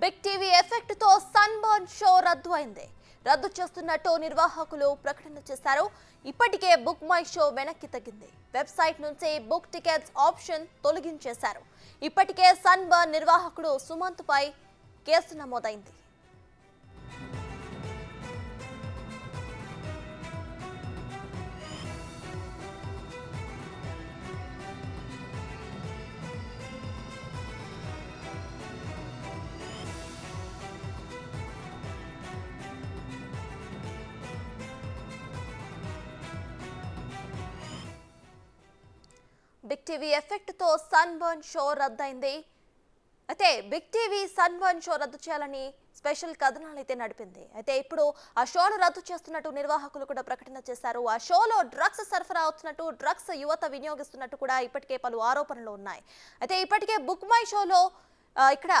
Big TV ఎఫెక్ట్తో Sunburn show రద్దు అయింది రద్దు చేస్తున్నట్టు నిర్వాహకులు ప్రకటన చేశారు. ఇప్పటికే బుక్ మై షో వెనక్కి తగ్గింది. వెబ్సైట్ నుంచి బుక్ టికెట్స్ ఆప్షన్ తొలగించేశారు. ఇప్పటికే సన్బర్న్ నిర్వాహకుడు సుమంత్ పై కేసు నమోదైంది. బిగ్ టీవీ ఎఫెక్ట్తో సన్ సన్బర్న్ షో రద్దయింది. అయితే బిగ్ టీవీ సన్బర్న్ షో రద్దు చేయాలని స్పెషల్ కథనాలు అయితే నడిపింది. అయితే ఇప్పుడు ఆ షోను రద్దు చేస్తున్నట్టు నిర్వాహకులు కూడా ప్రకటన చేశారు. ఆ షోలో డ్రగ్స్ సరఫరా అవుతున్నట్టు డ్రగ్స్ యువత వినియోగిస్తున్నట్టు కూడా ఇప్పటికే పలు ఆరోపణలు ఉన్నాయి. అయితే ఇప్పటికే బుక్ మై షోలో ఇక్కడ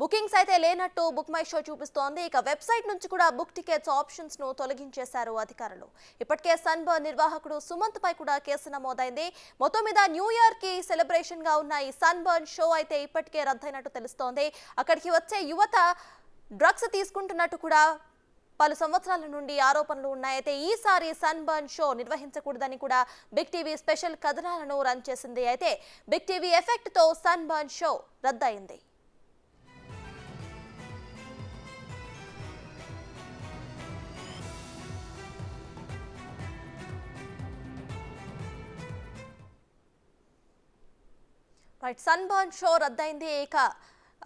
బుకింగ్స్ అయితే లేనట్టు బుక్ మై షో చూపిస్తోంది. ఇక వెబ్సైట్ నుంచి కూడా బుక్ టికెట్స్ ఆప్షన్స్ను తొలగించేశారు అధికారులు. ఇప్పటికే సన్బ నిర్వాహకుడు సుమంత్ పై కూడా కేసు నమోదైంది. మొత్తం మీద న్యూ ఇయర్కి సెలబ్రేషన్గా ఉన్న ఈ సన్బర్న్ షో అయితే ఇప్పటికే రద్దయినట్టు తెలుస్తోంది. అక్కడికి వచ్చే యువత డ్రగ్స్ తీసుకుంటున్నట్టు కూడా పలు సంవత్సరాల నుండి ఆరోపణలు ఉన్నాయి అయితే ఈసారి సన్బర్న్ షో నిర్వహించకూడదని కూడా బిగ్ టీవీ స్పెషల్ కథనాలను రన్ చేసింది. అయితే బిగ్ టీవీ ఎఫెక్ట్తో సన్ సన్బర్న్ షో రద్దయింది. రైట్ సన్బర్న్ షో రద్దయింది ఇక.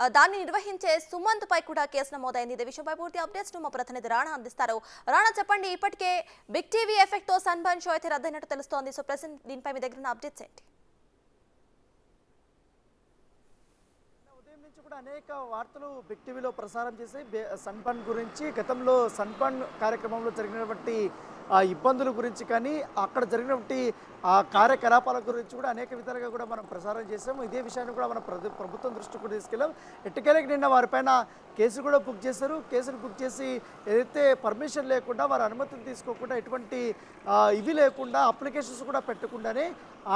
దాన్ని నిర్వహించే సుమంత్ పై కూడా కేసు నమోదైంది. ఇదే విషయంపై పూర్తి అప్డేట్స్ మా ప్రతినిధి రాణా అందిస్తారు. రాణా చెప్పండి ఇప్పటికే బిగ్ టీవీ ఎఫెక్ట్తో సన్బర్న్ షో అయితే రద్దయినట్టు తెలుస్తోంది. సో ప్రసెంట్ దీనిపై మీ దగ్గర ఉన్న అప్డేట్స్ ఏంటి? ఉదయం నుంచి కూడా అనేక వార్తలు బిగ్ టీవీలో ప్రసారం చేసి బే- సన్పన్ గురించి గతంలో సన్పన్ కార్యక్రమంలో జరిగినటువంటి ఆ ఇబ్బందుల గురించి కానీ అక్కడ జరిగినటువంటి ఆ కార్యకలాపాల గురించి కూడా అనేక విధాలుగా కూడా మనం ప్రసారం చేసాము ఇదే విషయాన్ని కూడా మనం ప్రభుత్వం దృష్టికి కూడా తీసుకెళ్ళాం. ఎట్టుకెళ్ళకి నిన్న వారిపైన కేసు కూడా బుక్ చేశారు. కేసును బుక్ చేసి ఏదైతే పర్మిషన్ లేకుండా వారి అనుమతిని తీసుకోకుండా ఎటువంటి ఇవి లేకుండా అప్లికేషన్స్ కూడా పెట్టకుండానే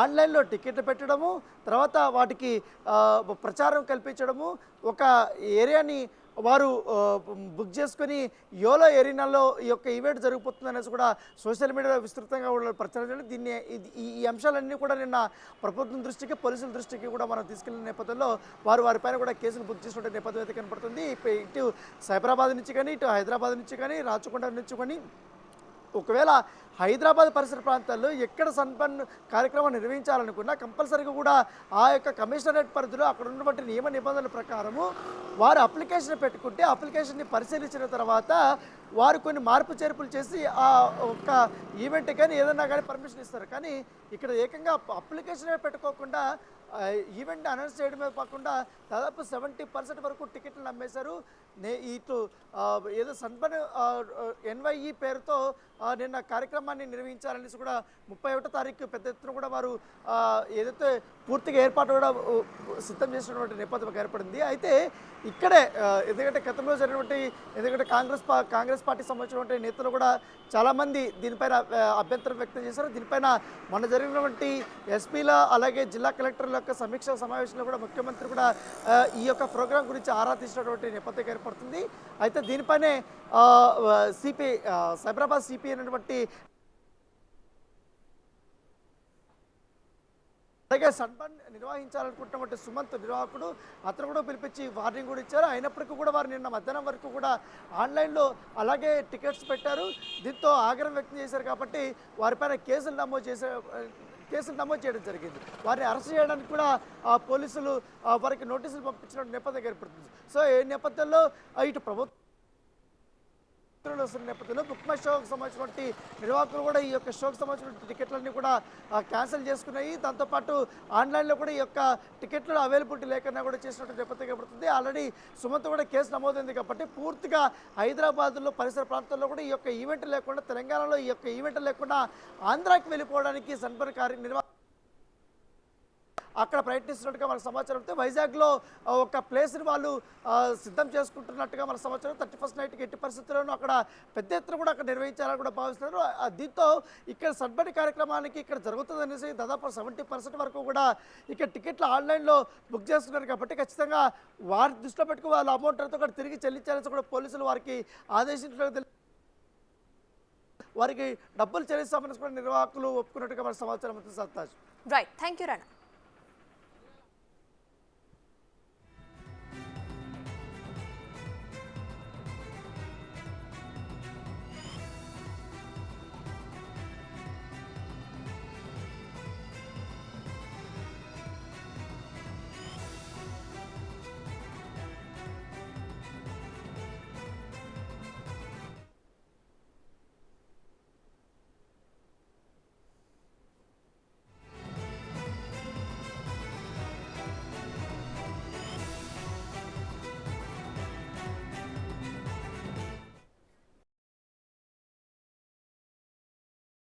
ఆన్లైన్లో టికెట్లు పెట్టడము తర్వాత వాటికి ప్రచారం కల్పించడము ఒక ఏరియాని వారు బుక్ చేసుకొని యోలో ఎరీనాలో ఈ యొక్క ఈవెంట్ జరిగిపోతుంది అనేసి కూడా సోషల్ మీడియాలో విస్తృతంగా ప్రచారం చేయడం దీన్ని ఇది- ఈ అంశాలన్నీ కూడా నిన్న ప్రభుత్వం దృష్టికి పోలీసుల దృష్టికి కూడా మనం తీసుకెళ్ళిన నేపథ్యంలో వారు వారిపైన కూడా కేసులు బుక్ చేసినటువంటి నేపథ్యం అయితే కనపడుతుంది. ఇటు సైబరాబాద్ నుంచి కానీ ఇటు హైదరాబాద్ నుంచి కానీ రాచకొండ నుంచి కానీ ఒకవేళ హైదరాబాద్ పరిసర ప్రాంతాల్లో ఎక్కడ సన్బర్న్ కార్యక్రమం నిర్వహించాలనుకున్నా కంపల్సరీగా కూడా ఆ యొక్క కమిషనరేట్ పరిధిలో అక్కడ ఉన్నటువంటి నియమ నిబంధనల ప్రకారము వారు అప్లికేషన్ పెట్టుకుంటే అప్లికేషన్ని పరిశీలించిన తర్వాత వారు కొన్ని మార్పు చేర్పులు చేసి ఆ ఒక్క ఈవెంట్ కానీ ఏదన్నా కానీ పర్మిషన్ ఇస్తారు. కానీ ఇక్కడ ఏకంగా అప్లికేషనే పెట్టుకోకుండా ఈవెంట్ అనౌన్స్ చేయడమే కాకుండా దాదాపు సెవెంటీ పర్సెంట్ వరకు టికెట్లు అమ్మేశారు నే ఇటు ఏదో సన్బన్ ఎన్వైఈ పేరుతో నిన్న కార్యక్రమం కార్యక్రమాన్ని నిర్వహించాలనేసి కూడా ముప్పై ఒకటో తారీఖు పెద్ద ఎత్తున కూడా వారు ఏదైతే పూర్తిగా ఏర్పాటు కూడా సిద్ధం చేసినటువంటి నేపథ్యం ఏర్పడింది. అయితే ఇక్కడే ఎందుకంటే గతంలో జరిగినటువంటి ఎందుకంటే కాంగ్రెస్ కాంగ్రెస్ పార్టీకి సంబంధించినటువంటి నేతలు కూడా చాలామంది దీనిపైన అభ్యంతరం వ్యక్తం చేశారు. దీనిపైన మొన్న జరిగినటువంటి ఎస్పీల అలాగే జిల్లా కలెక్టర్ల యొక్క సమీక్ష సమావేశంలో కూడా ముఖ్యమంత్రి కూడా ఈ యొక్క ప్రోగ్రాం గురించి ఆరా తీసినటువంటి నేపథ్యం ఏర్పడుతుంది. అయితే దీనిపైనే సిపి సైబరాబాద్ సిపి అనేటువంటి అలాగే సన్బర్న్ నిర్వహించాలనుకుంటున్నటువంటి సుమంత్ నిర్వాహకుడు అతను కూడా పిలిపించి వార్నింగ్ కూడా ఇచ్చారు. అయినప్పటికీ కూడా వారు నిన్న మధ్యాహ్నం వరకు కూడా ఆన్లైన్లో అలాగే టికెట్స్ పెట్టారు. దీంతో ఆగ్రహం వ్యక్తం చేశారు కాబట్టి వారిపైన కేసులు నమోదు చేసే కేసులు నమోదు చేయడం జరిగింది. వారిని అరెస్ట్ చేయడానికి కూడా ఆ, పోలీసులు వారికి నోటీసులు పంపించిన నేపథ్యం ఏర్పడుతుంది. సో ఈ నేపథ్యంలో ఇటు ప్రభుత్వం ఉత్తర్వులు వస్తున్న నేపథ్యంలో బుక్ మై షోకి సంబంధించినటువంటి నిర్వాహకులు కూడా ఈ యొక్క షోకి సంబంధించిన టికెట్లన్నీ కూడా క్యాన్సిల్ చేసుకున్నాయి. దాంతోపాటు ఆన్లైన్లో కూడా ఈ యొక్క టికెట్లు అవైలబిలిటీ లేకుండా కూడా చేసినట్టు నేపథ్యం కనబడుతుంది ఆల్రెడీ సుమంత్ కూడా కేసు నమోదైంది కాబట్టి పూర్తిగా హైదరాబాద్లో పరిసర ప్రాంతాల్లో కూడా ఈ యొక్క ఈవెంట్ లేకుండా తెలంగాణలో ఈ యొక్క ఈవెంట్ లేకుండా ఆంధ్రాకి వెళ్ళిపోవడానికి సన్బర్ కార్య నిర్వా అక్కడ ప్రయత్నిస్తున్నట్టుగా మనకు సమాచారం అయితే వైజాగ్లో ఒక ప్లేస్ని వాళ్ళు సిద్ధం చేసుకుంటున్నట్టుగా మన సమాచారం థర్టీ ఫస్ట్ నైట్కి ఎట్టి పరిస్థితుల్లోనూ అక్కడ పెద్ద ఎత్తున కూడా అక్కడ నిర్వహించాలని కూడా భావిస్తున్నారు. దీంతో ఇక్కడ సడ్బడి కార్యక్రమానికి ఇక్కడ జరుగుతుందనేసి దాదాపు సెవెంటీ పర్సెంట్ వరకు కూడా ఇక్కడ టికెట్లు ఆన్లైన్లో బుక్ చేస్తున్నారు కాబట్టి ఖచ్చితంగా వారి దృష్టిలో పెట్టుకుని వాళ్ళ అమౌంట్ అంతా కూడా తిరిగి చెల్లించాలని కూడా పోలీసులు వారికి ఆదేశించడం వారికి డబ్బులు చెల్లిస్తామని కూడా నిర్వాహకులు ఒప్పుకున్నట్టుగా మన సమాచారం ఉంది సత్తాజ్ రైట్ థ్యాంక్ యూ రాణా